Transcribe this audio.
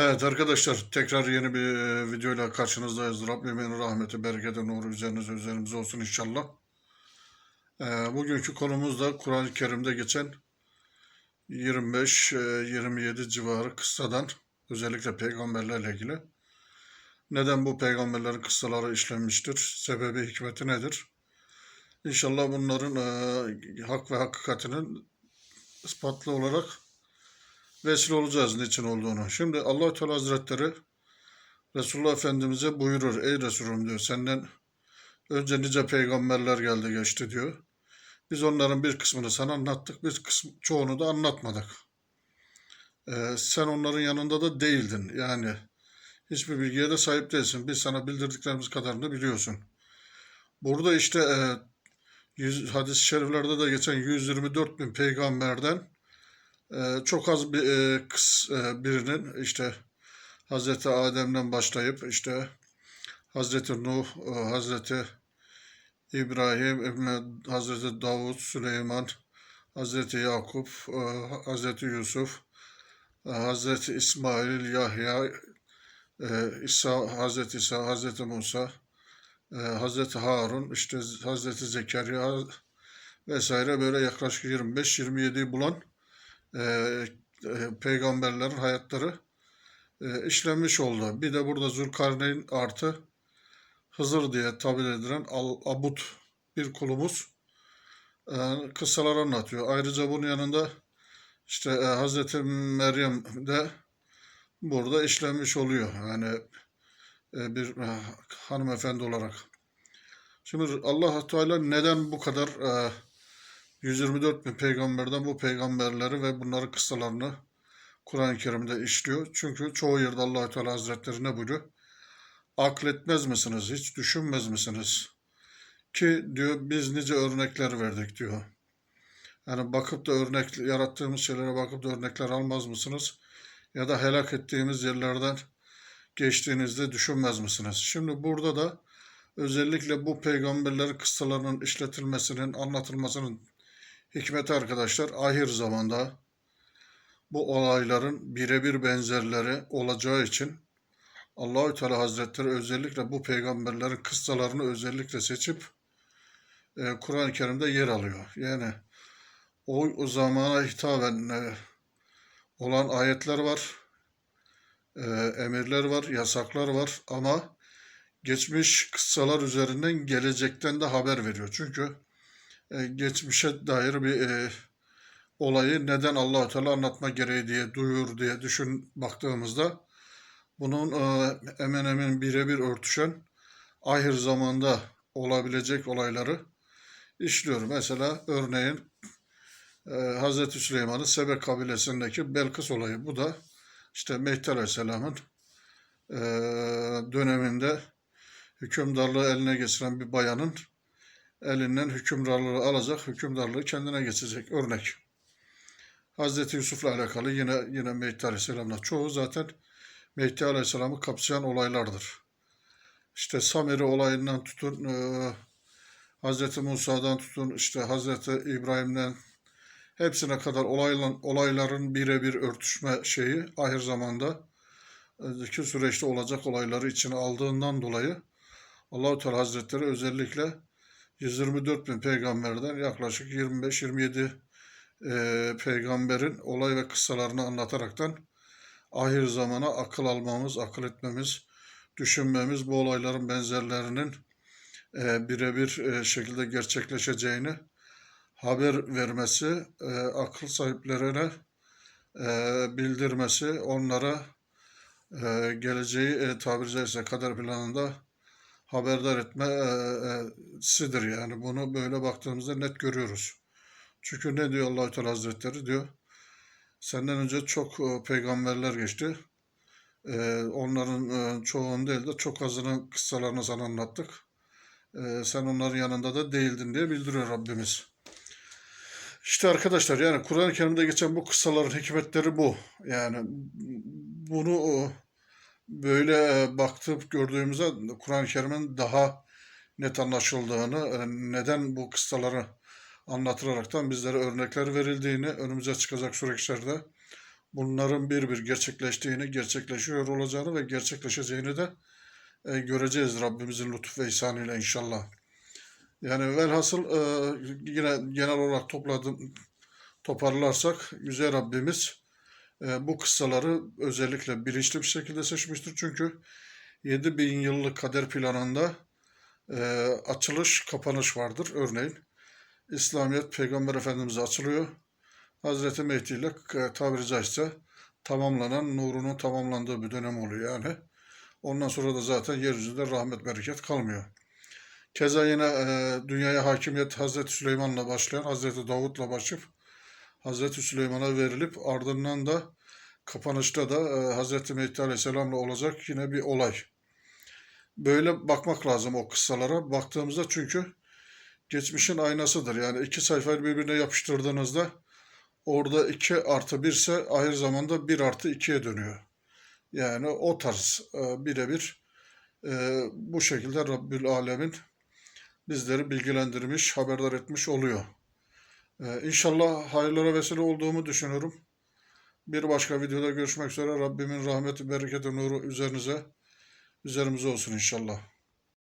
Evet arkadaşlar tekrar yeni bir e, videoyla karşınızdayız. Rabbimin rahmeti, bereketi, nuru üzerinize üzerimize olsun inşallah. E, bugünkü konumuz da Kur'an-ı Kerim'de geçen 25-27 civarı kıssadan özellikle peygamberlerle ilgili. Neden bu peygamberlerin kıssaları işlenmiştir? Sebebi, hikmeti nedir? İnşallah bunların e, hak ve hakikatinin ispatlı olarak vesile olacağız niçin olduğunu. Şimdi allah Teala Hazretleri Resulullah Efendimiz'e buyurur. Ey Resulüm diyor senden önce nice peygamberler geldi geçti diyor. Biz onların bir kısmını sana anlattık. Bir kısmı, çoğunu da anlatmadık. Ee, sen onların yanında da değildin. Yani hiçbir bilgiye de sahip değilsin. Biz sana bildirdiklerimiz kadarını biliyorsun. Burada işte e, yüz, hadis-i şeriflerde de geçen 124 bin peygamberden çok az bir e, e, birinin işte Hazreti Adem'den başlayıp işte Hazreti Nuh, e, Hazreti İbrahim, Hazreti Davud, Süleyman, Hazreti Yakup, Hazreti Yusuf, Hazreti İsmail, Yahya, İsa, Hazreti İsa, Hazreti Musa, Hazreti Harun, işte Hazreti Zekeriya vesaire böyle yaklaşık 25-27'yi bulan peygamberlerin hayatları e, işlenmiş oldu. Bir de burada Zülkarneyn artı Hızır diye tabir edilen Al- Abut bir kulumuz e, kıssalar anlatıyor. Ayrıca bunun yanında işte e, Hazreti Meryem de burada işlenmiş oluyor. Yani e, bir e, hanımefendi olarak. Şimdi Allah Teala neden bu kadar e, 124 bin peygamberden bu peygamberleri ve bunların kıssalarını Kur'an-ı Kerim'de işliyor. Çünkü çoğu yerde allah Teala Hazretleri ne buyuruyor? Akletmez misiniz? Hiç düşünmez misiniz? Ki diyor biz nice örnekler verdik diyor. Yani bakıp da örnek yarattığımız şeylere bakıp da örnekler almaz mısınız? Ya da helak ettiğimiz yerlerden geçtiğinizde düşünmez misiniz? Şimdi burada da özellikle bu peygamberlerin kıssalarının işletilmesinin, anlatılmasının hikmeti arkadaşlar ahir zamanda bu olayların birebir benzerleri olacağı için Allahü Teala Hazretleri özellikle bu peygamberlerin kıssalarını özellikle seçip e, Kur'an-ı Kerim'de yer alıyor. Yani o, o zamana hitaben e, olan ayetler var, e, emirler var, yasaklar var ama geçmiş kıssalar üzerinden gelecekten de haber veriyor. Çünkü e, geçmişe dair bir e, olayı neden allah Teala anlatma gereği diye duyur diye düşün baktığımızda bunun e, hemen hemen birebir örtüşen ahir zamanda olabilecek olayları işliyor. Mesela örneğin e, Hazreti Süleyman'ın Sebe kabilesindeki Belkıs olayı. Bu da işte Mehdi Aleyhisselam'ın e, döneminde hükümdarlığı eline geçiren bir bayanın elinden hükümdarlığı alacak, hükümdarlığı kendine geçecek. Örnek. Hazreti Yusuf'la alakalı yine yine Mehdi Aleyhisselam'la çoğu zaten Mehdi Aleyhisselam'ı kapsayan olaylardır. İşte Samiri olayından tutun, e, Hazreti Musa'dan tutun, işte Hazreti İbrahim'den hepsine kadar olaylan, olayların birebir örtüşme şeyi ahir zamanda e, ki süreçte olacak olayları içine aldığından dolayı Allahu Teala Hazretleri özellikle 124 bin peygamberden yaklaşık 25-27 e, peygamberin olay ve kıssalarını anlataraktan ahir zamana akıl almamız, akıl etmemiz, düşünmemiz, bu olayların benzerlerinin e, birebir e, şekilde gerçekleşeceğini haber vermesi, e, akıl sahiplerine e, bildirmesi, onlara e, geleceği e, tabiri caizse kader planında haberdar etmesidir yani. Bunu böyle baktığımızda net görüyoruz. Çünkü ne diyor Allah Teala Hazretleri diyor. Senden önce çok e, peygamberler geçti. E, onların e, çoğunu değil de çok azının kıssalarını sana anlattık. E, sen onların yanında da değildin diye bildiriyor Rabbimiz. İşte arkadaşlar yani Kur'an-ı Kerim'de geçen bu kıssaların hikmetleri bu. Yani bunu e, böyle baktıp gördüğümüzde Kur'an-ı Kerim'in daha net anlaşıldığını, neden bu kıssaları anlatılaraktan bizlere örnekler verildiğini, önümüze çıkacak süreçlerde bunların bir bir gerçekleştiğini, gerçekleşiyor olacağını ve gerçekleşeceğini de göreceğiz Rabbimizin lütuf ve ihsanıyla inşallah. Yani velhasıl yine genel olarak topladım, toparlarsak Yüce Rabbimiz bu kıssaları özellikle bilinçli bir şekilde seçmiştir. Çünkü 7000 yıllık kader planında e, açılış, kapanış vardır. Örneğin İslamiyet Peygamber Efendimiz'e açılıyor. Hazreti Mehdi ile e, tabiri caizse tamamlanan, nurunun tamamlandığı bir dönem oluyor yani. Ondan sonra da zaten yeryüzünde rahmet, bereket kalmıyor. Keza yine e, dünyaya hakimiyet Hazreti Süleyman'la başlayan, Hazreti Davut'la başlayıp Hazreti Süleyman'a verilip ardından da kapanışta da e, Hazreti Mehdi Aleyhisselam'la olacak yine bir olay. Böyle bakmak lazım o kıssalara. Baktığımızda çünkü geçmişin aynasıdır. Yani iki sayfayı birbirine yapıştırdığınızda orada 2 artı 1 ise ahir zamanda 1 artı 2'ye dönüyor. Yani o tarz e, birebir e, bu şekilde Rabbül Alemin bizleri bilgilendirmiş, haberdar etmiş oluyor. E, inşallah hayırlara vesile olduğumu düşünüyorum. Bir başka videoda görüşmek üzere. Rabbimin rahmeti, bereketi, nuru üzerinize, üzerimize olsun inşallah.